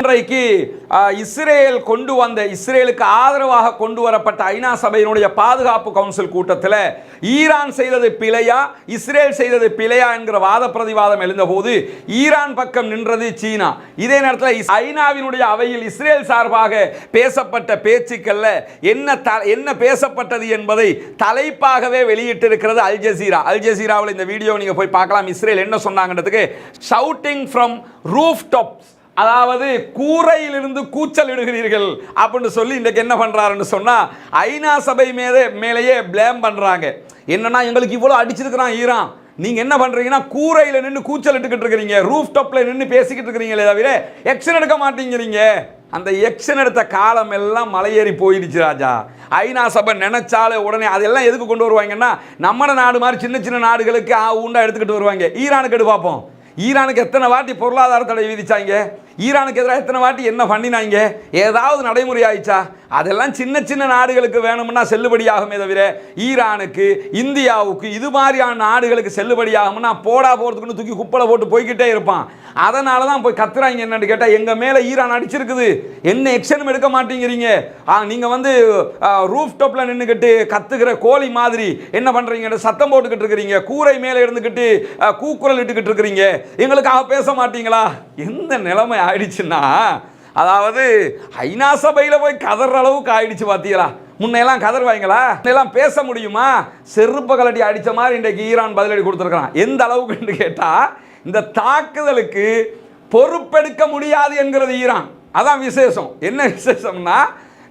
இன்றைக்கு இஸ்ரேல் கொண்டு வந்த இஸ்ரேலுக்கு ஆதரவாக கொண்டு வரப்பட்ட ஐநா சபையினுடைய பாதுகாப்பு கவுன்சில் கூட்டத்தில் ஈரான் செய்தது பிழையா இஸ்ரேல் செய்தது பிழையா என்கிற வாத பிரதிவாதம் எழுந்தபோது ஈரான் பக்கம் நின்றது சீனா. இதே நேரத்தில் ஐநாவினுடைய அவையில் இஸ்ரேல் சார்பாக பேசப்பட்ட பேச்சுக்கள்ல என்ன த என்ன பேசப்பட்டது என்பதை தலைப்பாகவே வெளியிட்டிருக்கிறது அல் ஜசீரா. அல் ஜசீராவில் இந்த வீடியோ நீங்கள் போய் பார்க்கலாம். இஸ்ரேல் என்ன சொன்னாங்கன்றதுக்கு ஷவுட்டிங் ஃப்ரம் ரூஃப் டாப்ஸ் அதாவது கூரையிலிருந்து கூச்சல் இடுகிறீர்கள் அப்படின்னு சொல்லி இன்றைக்கு என்ன பண்ணுறாருன்னு சொன்னால் ஐநா சபை மேலே மேலேயே ப்ளேம் பண்ணுறாங்க என்னென்னா எங்களுக்கு இவ்வளோ அடிச்சிருக்கிறான் ஈரான். நீங்கள் என்ன பண்ணுறீங்கன்னா கூரையில் நின்று கூச்சல் இட்டுக்கிட்டு இருக்கிறீங்க. ரூஃப் டாப்பில் நின்று பேசிக்கிட்டு இருக்கிறீங்களே தவிர எக்ஷன் எடுக்க மாட்டேங்கிறீங்க. அந்த எக்ஷன் எடுத்த காலம் எல்லாம் மலையேறி போயிடுச்சு ராஜா. ஐநா சபை நினைச்சாலே உடனே அதெல்லாம் எதுக்கு கொண்டு வருவாங்கன்னா நம்ம நாடு மாதிரி சின்ன சின்ன நாடுகளுக்கு ஆ உண்டா எடுத்துக்கிட்டு வருவாங்க. ஈரானுக்கு எடு பார்ப்போம். ஈரானுக்கு எத்தனை வாட்டி பொருளாதார தடை விதிச்சாங்க? ஈரானுக்கு எதிராக எத்தனை வாட்டி என்ன பண்ணினாங்க? ஏதாவது நடைமுறை ஆயிடுச்சா? அதெல்லாம் சின்ன சின்ன நாடுகளுக்கு வேணும்னா செல்லுபடியாகுமே தவிர ஈரானுக்கு இந்தியாவுக்கு இது மாதிரியான நாடுகளுக்கு செல்லுபடியாகும்னா போடா போகிறதுக்குன்னு தூக்கி குப்பலை போட்டு போய்கிட்டே இருப்பான். அதனால தான் போய் கத்துறாங்க என்னன்னு கேட்டால் எங்கள் மேலே ஈரான் அடிச்சிருக்குது. என்ன எக்ஷனும் எடுக்க மாட்டேங்கிறீங்க? நீங்கள் வந்து ரூஃப் டாப்பில் நின்றுக்கிட்டு கத்துக்கிற கோழி மாதிரி என்ன பண்ணுறீங்க சத்தம் போட்டுக்கிட்டு இருக்கிறீங்க. கூரை மேலே இருந்துக்கிட்டு கூக்குரல் இட்டுக்கிட்டு இருக்கிறீங்க. எங்களுக்காக பேச மாட்டீங்களா? எந்த நிலைமை ஆயிடுச்சுன்னா அதாவது ஐநா சபையில் போய் கதற அளவுக்கு ஆயிடுச்சு பார்த்தீங்களா முன்னையெல்லாம் கதர்வாய்ங்களா எல்லாம் பேச முடியுமா? செருப்ப கலட்டி அடித்த மாதிரி இன்றைக்கு ஈரான் பதிலடி கொடுத்துருக்கான் எந்த அளவுக்குன்னு கேட்டால் இந்த தாக்குதலுக்கு பொறுப்பெடுக்க முடியாது என்கிறது ஈரான். அதான் விசேஷம். என்ன விசேஷம்னா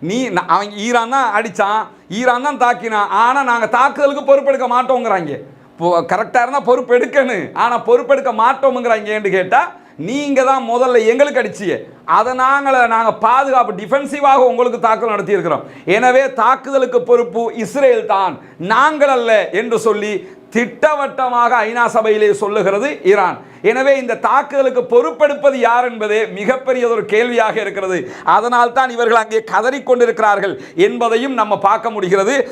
நீ ந- அவன் ஈரான் தான் அடித்தான் ஈரான் தான் தாக்கினான் ஆனால் நாங்கள் தாக்குதலுக்கு பொறுப்பெடுக்க மாட்டோங்கிறாங்க. இப்போ கரெக்டாக இருந்தால் பொறுப்பு எடுக்கணும் ஆனால் பொறுப்பெடுக்க மாட்டோமுங்கிறாங்கன்னு கேட்டால் நீங்கள் தான் முதல்ல எங்களுக்கு அடிச்சியே. அதை நாங்கள நாங்கள் பாதுகாப்பு டிஃபென்சிவாக உங்களுக்கு தாக்குதல் நடத்தியிருக்கிறோம். எனவே தாக்குதலுக்கு பொறுப்பு இஸ்ரேல் தான் நாங்கள் அல்ல என்று சொல்லி திட்டவட்டமாக ஐநா சபையிலே சொல்லுகிறது ஈரான். எனவே இந்த தாக்குதலுக்கு பொறுப்பெடுப்பது யார் என்பதே மிகப்பெரியதொரு கேள்வியாக இருக்கிறது. அதனால் தான் இவர்கள் அங்கே கதறிக்கொண்டிருக்கிறார்கள் என்பதையும் நம்ம பார்க்க முடிகிறது.